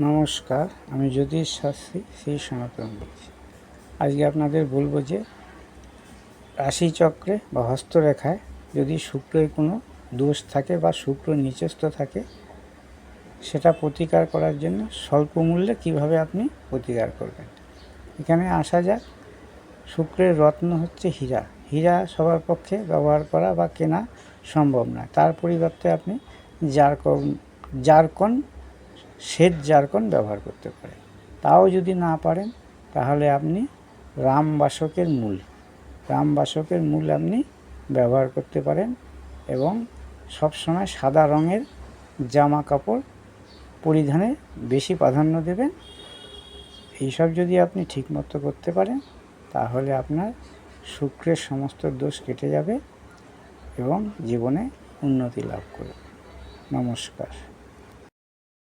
নমস্কার, আমি জ্যোতিষ শাস্ত্রী শ্রী সনাতন আজকে আপনাদের বলব যে, রাশিচক্রে বা হস্তরেখায় যদি শুক্রের কোনো দোষ থাকে বা শুক্র নিচস্থ থাকে, সেটা প্রতিকার করার জন্য স্বল্প মূল্যে কীভাবে আপনি প্রতিকার করবেন? এখানে আসা যাক। শুক্রের রত্ন হচ্ছে হীরা। হীরা সবার পক্ষে ব্যবহার করা বা কেনা সম্ভব নয়। তার পরিবর্তে আপনি জারকন জারকন শ্বেত জারকন ব্যবহার করতে পারেন। তাও যদি না পারেন, তাহলে আপনি রামবাসকের মূল রামবাসকের মূল আপনি ব্যবহার করতে পারেন এবং সবসময় সাদা রঙের জামা কাপড় পরিধানে বেশি প্রাধান্য দেবেন। এইসব যদি আপনি ঠিকমতো করতে পারেন, তাহলে আপনার শুক্রের সমস্ত দোষ কেটে যাবে এবং জীবনে উন্নতি লাভ করবে। নমস্কার।